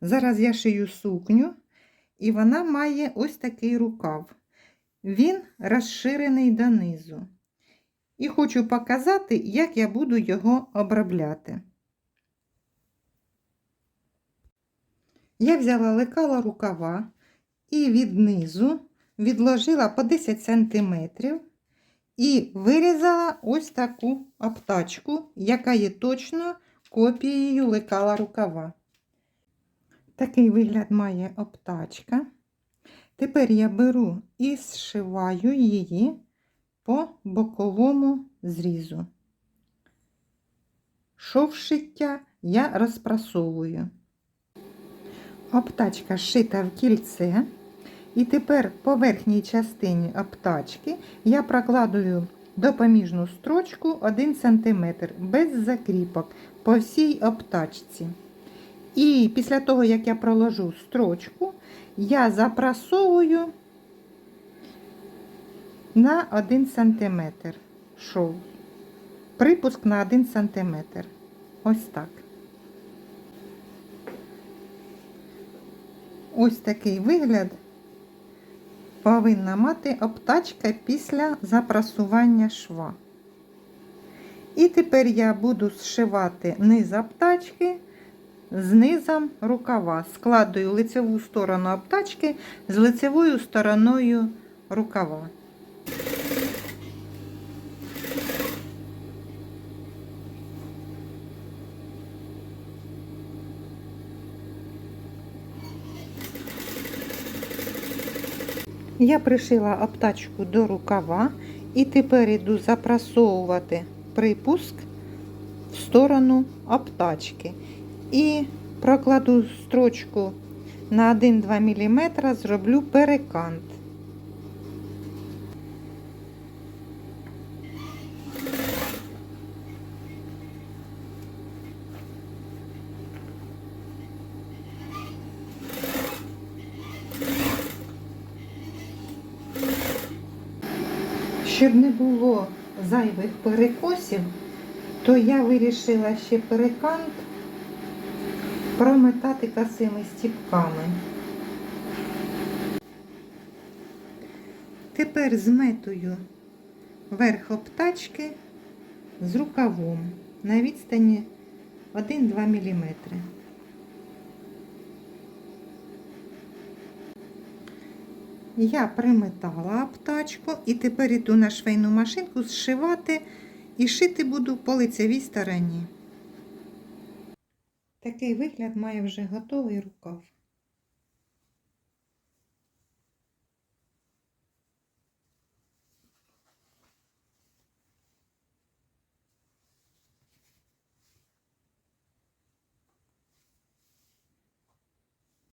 Зараз я шию сукню, і вона має ось такий рукав. Він розширений донизу. І хочу показати, як я буду його обробляти. Я взяла лекала рукава і від низу відложила по 10 см і вирізала ось таку обтачку, яка є точно копією лекала рукава. Такий вигляд має обтачка. Тепер я беру і зшиваю її по боковому зрізу. Шов шиття я розпрасовую. Обтачка шита в кільце. І тепер по верхній частині обтачки я прокладую допоміжну строчку 1 см без закріпок по всій обтачці. І після того, як я проложу строчку, я запрасовую на 1 см шов. Припуск на 1 см. Ось так. Ось такий вигляд повинна мати обтачка після запрасування шва. І тепер я буду зшивати низ обтачки з низом рукава. Складую лицеву сторону обтачки з лицевою стороною рукава. Я пришила обтачку до рукава і тепер іду запрасовувати припуск в сторону обтачки. І прокладу строчку на 1-2 мм, зроблю перекант. Щоб не було зайвих перекосів, то я вирішила ще перекант прометати косими стіпками. Тепер зметую верх обтачки з рукавом на відстані 1-2 мм. Я приметала обтачку і тепер іду на швейну машинку зшивати і шити буду по лицевій стороні. Такий вигляд має вже готовий рукав.